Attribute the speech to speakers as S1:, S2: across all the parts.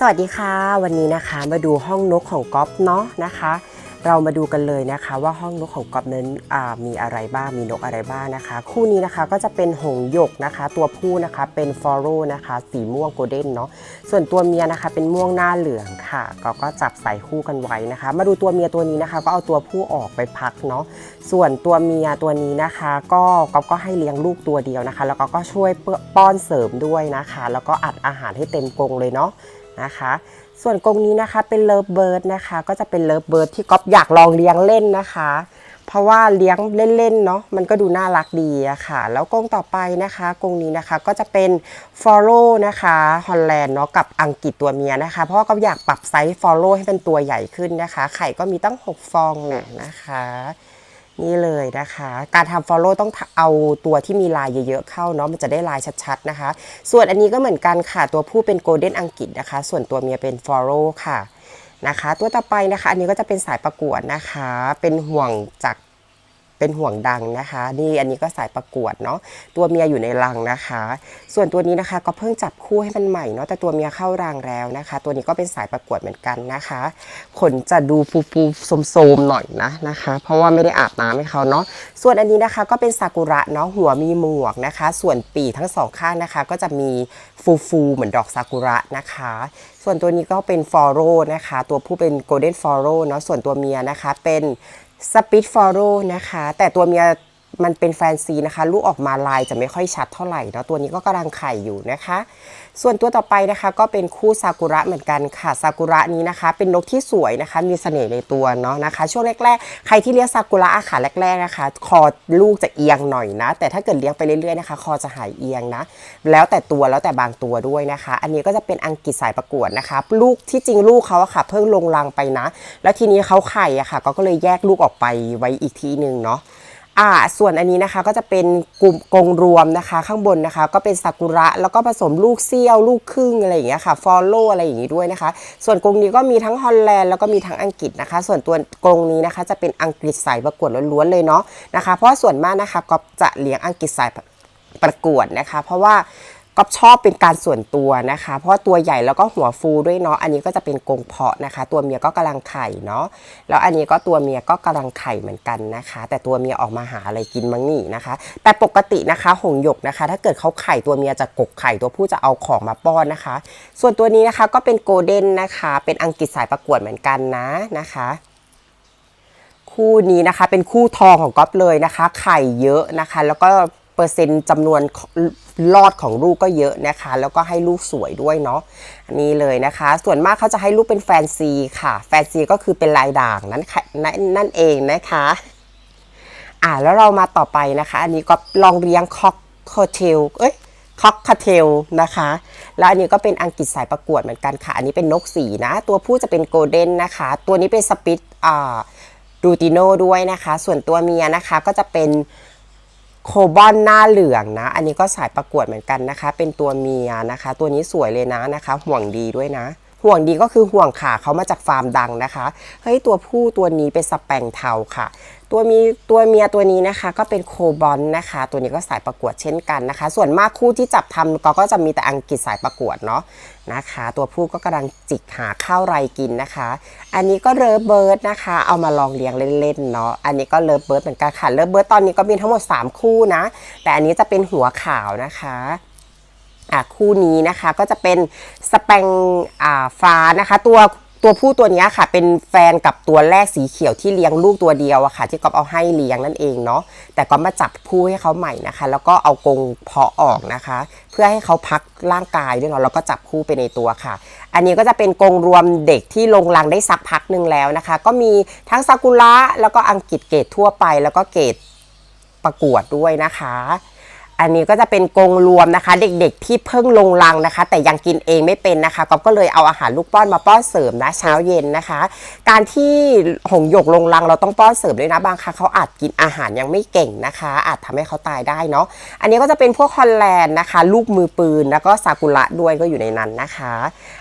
S1: สวัสดีค่ะ วันนี้นะคะมาดูห้องนกของก๊อฟเนาะนะคะ เรามาดูกันเลยนะคะ ว่าห้องนกของก๊อฟนั้นมีอะไรบ้างมีนกอะไรบ้างนะคะ คู่นี้นะคะก็จะเป็นหงหยกนะคะ ตัวผู้นะคะเป็นฟอโรนะคะ สีม่วงโกลเด้นเนาะส่วนตัวเมียนะคะเป็นม่วงหน้าเหลืองค่ะ ก็ก็จับใส่คู่กันไว้นะคะ มาดูตัวเมียตัวนี้นะคะ ก็เอาตัวผู้ออกไปพักเนาะส่วนตัวเมียตัวนี้นะคะ ก็ก๊อฟก็ให้เลี้ยงลูกตัวเดียวนะคะ แล้วก็ก็ช่วยป้อนเสริมด้วยนะคะ แล้วก็อัดอาหารให้เต็มกรงเลยเนาะ นะคะ ส่วนกรงนี้นะคะเป็นเลิฟเบิร์ดนะคะ ก็จะเป็นเลิฟเบิร์ดที่ก๊อฟอยากลองเลี้ยงเล่นนะคะ เพราะว่าเลี้ยงเล่นๆเนาะมันก็ดูน่ารักดีอะค่ะ แล้วกรงต่อไปนะคะกรงนี้นะคะก็จะเป็นฟอลโล่นะคะฮอลแลนด์เนาะกับอังกฤษตัวเมียนะคะ เพราะว่าก็อยากปรับไซส์ฟอลโล่ให้เป็นตัวใหญ่ขึ้นนะคะ ไข่ก็มีตั้ง 6 ฟองน่ะนะคะ นี่เลยนะคะ การทำ follow ต้องเอาตัวที่มีลายเยอะๆเข้าเนาะมันจะได้ลายชัดๆนะคะ ส่วนอันนี้ก็เหมือนกันค่ะ ตัวผู้เป็น golden อังกฤษนะคะ ส่วนตัวเมียเป็น follow ค่ะนะคะ ตัวต่อไปนะคะ อันนี้ก็จะเป็นสายประกวดนะคะ เป็นห่วงจาก เป็นห่วงดังนะคะ นี่อันนี้ก็สายประกวดเนาะตัวเมียอยู่ในรังนะคะ ส่วนตัวนี้นะคะก็เพิ่งจับคู่ให้มันใหม่เนาะแต่ตัวเมียเข้ารังแล้วนะคะ ตัวนี้ก็เป็นสายประกวดเหมือนกันนะคะ ขนจะดูฟูฟูๆโสมๆหน่อยนะนะคะ เพราะว่าไม่ได้อาบน้ำให้เขาเนาะส่วนอันนี้นะคะก็เป็นซากุระเนาะหัวมีหมวกนะคะ ส่วนปีกทั้งสองข้างนะคะ ก็จะมีฟูฟูๆเหมือนดอกซากุระนะคะ ส่วนตัวนี้ก็เป็นฟอโรนะคะ ตัวผู้เป็นโกลเด้นฟอโรเนาะส่วนตัวเมียนะคะเป็น สปิดฟอโรนะคะ แต่ตัวเมีย มันเป็นแฟนซีนะคะ ลูกออกมาลายจะไม่ค่อยชัดเท่าไหร่เนาะตัวนี้ก็กำลังไข่อยู่นะคะ ส่วนตัวต่อไปนะคะก็เป็นคู่ซากุระเหมือนกันค่ะซากุระนี้นะคะ เป็นนกที่สวยนะคะ มีเสน่ห์ในตัวเนาะนะคะ ช่วงแรกๆ ใครที่เลี้ยงซากุระอาขาแรกๆนะคะ คอลูกจะเอียงหน่อยนะ แต่ถ้าเกิดเลี้ยงไปเรื่อยๆนะคะ คอจะหายเอียงนะ แล้วแต่ตัวแล้วแต่บางตัวด้วยนะคะ อันนี้ก็จะเป็นอังกฤษสายประกวดนะคะ ลูกที่จริงลูกเขาอะค่ะ เพิ่งลงรังไปนะ แล้วทีนี้เขาไข่อะค่ะ ก็เลยแยกลูกออกไปไว้อีกทีหนึ่งเนาะ อ่าส่วนอันนี้นะคะก็จะเป็นกลุ่มกรงรวมนะคะ ข้างบนนะคะ ก็เป็นซากุระแล้วก็ผสมลูกเซี่ยว ลูกครึ่งอะไรอย่างเงี้ยค่ะฟอลโล่อะไรอย่างงี้ด้วยนะคะ ส่วนกรงนี้ก็มีทั้งฮอลแลนด์แล้วก็มีทั้งอังกฤษนะคะ ส่วนตัวกรงนี้นะคะ จะเป็นอังกฤษสายประกวดล้วนๆเลยเนาะนะคะ เพราะส่วนมากนะคะก็จะเลี้ยงอังกฤษสายประกวดนะคะ เพราะว่า ก็ชอบเป็นการส่วนตัวนะคะ เพราะว่าตัวใหญ่แล้วก็หัวฟูด้วยเนาะอันนี้ก็จะเป็นกรงเพาะนะคะ ตัวเมียก็กำลังไข่เนาะแล้วอันนี้ก็ตัวเมียก็กำลังไข่เหมือนกันนะคะ แต่ตัวเมียออกมาหาอะไรกินมั้งนี่นะคะ แต่ปกตินะคะหงหยกนะคะ ถ้าเกิดเขาไข่ตัวเมียจะกกไข่ตัวผู้จะเอาของมาป้อนนะคะ ส่วนตัวนี้นะคะก็เป็นโกลเด้นนะคะ เป็นอังกฤษสายประกวดเหมือนกันนะนะคะคู่นี้นะคะเป็นคู่ทองของก๊อฟเลยนะคะ ไข่เยอะนะคะ แล้วก็ เปอร์เซ็นต์จำนวนรอดของลูกก็เยอะนะคะ แล้วก็ให้ลูกสวยด้วยเนาะอันนี้เลยนะคะ ส่วนมากเขาจะให้ลูกเป็นแฟนซีค่ะ แฟนซีก็คือเป็นลายด่างนั้นค่นั่นนั่นเองนะคะอ่าแล้วเรามาต่อไปนะคะ อันนี้ก็ลองเลี้ยงคอกคาเทลเอ้ยคอกคาเทลนะคะ แล้วอันนี้ก็เป็นอังกฤษสายประกวดเหมือนกันค่ะ อันนี้เป็นนกสีนะ ตัวผู้จะเป็นโกลเด้นนะคะ ตัวนี้เป็นสปิตอ่าดูติโนด้วยนะคะ ส่วนตัวเมียนะคะก็จะเป็น โคบอนหน้าเหลืองนะ อันนี้ก็สายประกวดเหมือนกันนะคะ เป็นตัวเมียนะคะ ตัวนี้สวยเลยนะนะคะ ห่วงดีด้วยนะ ห่วงดีก็คือห่วงขาเขามาจากฟาร์มดังนะคะเฮ้ยตัวผู้ตัวนี้เป็นสแปงเทาค่ะตัวมีตัวเมียตัวนี้นะคะก็เป็นโคบอลนะคะ ตัวนี้ก็สายประกวดเช่นกันนะคะ ส่วนมากคู่ที่จับทำก็ก็จะมีแต่อังกฤษสายประกวดเนาะนะคะ ตัวผู้ก็กำลังจิกหาข้าวไรกินนะคะ อันนี้ก็เลิฟเบิร์ดนะคะ เอามาลองเลี้ยงเล่นๆเนาะอันนี้ก็เลิฟเบิร์ดเหมือนกันค่ะเลิฟเบิร์ดตอนนี้ก็มีทั้งหมด 3 คู่นะ แต่อันนี้จะเป็นหัวขาวนะคะอะ คู่นี้นะคะก็จะเป็นสแปงฟ้านะคะตัวตัวผู้ตัวนี้ค่ะเป็นแฟนกับตัวแรกสีเขียวที่เลี้ยงลูกตัวเดียวอะค่ะ ที่ก๊อฟเอาให้เลี้ยงนั่นเองเนาะแต่ก็มาจับคู่ให้เขาใหม่นะคะ แล้วก็เอากรงเพาะออกนะคะ เพื่อให้เขาพักร่างกายด้วยเนาะแล้วก็จับคู่ไปในตัวค่ะ อันนี้ก็จะเป็นกรงรวมเด็กที่ลงรังได้สักพักหนึ่งแล้วนะคะ ก็มีทั้งซากุระแล้วก็อังกฤษเกรดทั่วไป แล้วก็เกรดประกวดด้วยนะคะ อันนี้ก็จะเป็นกรงรวมนะคะ เด็กๆ ที่เพิ่งลงรังนะคะ แต่ยังกินเองไม่เป็นนะคะก๊อฟก็เลยเอาอาหารลูกป้อนมาป้อนเสริมนะเช้าเย็นนะคะ การที่หงหยกลงรังเราต้องป้อนเสริมด้วยนะบางครั้งเขาอาจกินอาหารยังไม่เก่งนะคะ อาจทำให้เขาตายได้เนาะอันนี้ก็จะเป็นพวกฮอลแลนด์นะคะ ลูกมือปืนแล้วก็ซากุระด้วยก็อยู่ในนั้นนะคะ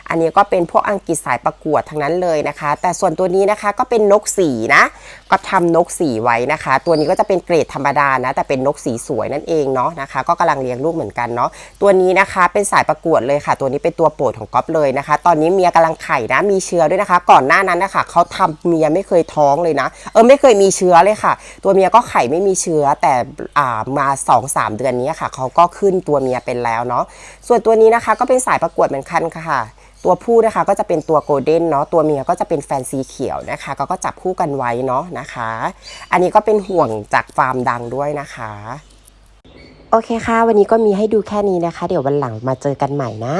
S1: อันนี้ก็เป็นพวกอังกฤษสายประกวดทั้งนั้นเลยนะคะ แต่ส่วนตัวนี้นะคะก็เป็นนกสีนะก็ทำนกสีไว้นะคะ ตัวนี้ก็จะเป็นเกรดธรรมดานะ แต่เป็นนกสีสวยนั่นเองเนาะนะคะ ก็กำลังเลี้ยงลูกเหมือนกันเนาะตัวนี้นะคะเป็นสายประกวดเลยค่ะ ตัวนี้เป็นตัวโปรดของก๊อฟเลยนะคะ ตอนนี้เมียกำลังไข่นะมีเชื้อด้วยนะคะ ก่อนหน้านั้นนะคะเขาทำเมียไม่เคยท้องเลยนะ เออไม่เคยมีเชื้อเลยค่ะ ตัวเมียก็ไข่ไม่มีเชื้อแต่อ่ามา2อสเดือนนี้ค่ะเขาก็ขึ้นตัวเมียเป็นแล้วเนาะส่วนตัวนี้นะคะก็เป็นสายประกวดเหมือนกันค่ะ ตัวผู้นะคะก็จะเป็นตัวโกลเด้นเนาะตัวเมียก็จะเป็นแฟนซีเขียวนะคะก็ก็จับคู่กันไว้เนาะนะคะ อันนี้ก็เป็นห่วงจากฟาร์มดังด้วยนะคะ โอเคค่ะ วันนี้ก็มีให้ดูแค่นี้นะคะ เดี๋ยววันหลังมาเจอกันใหม่นะ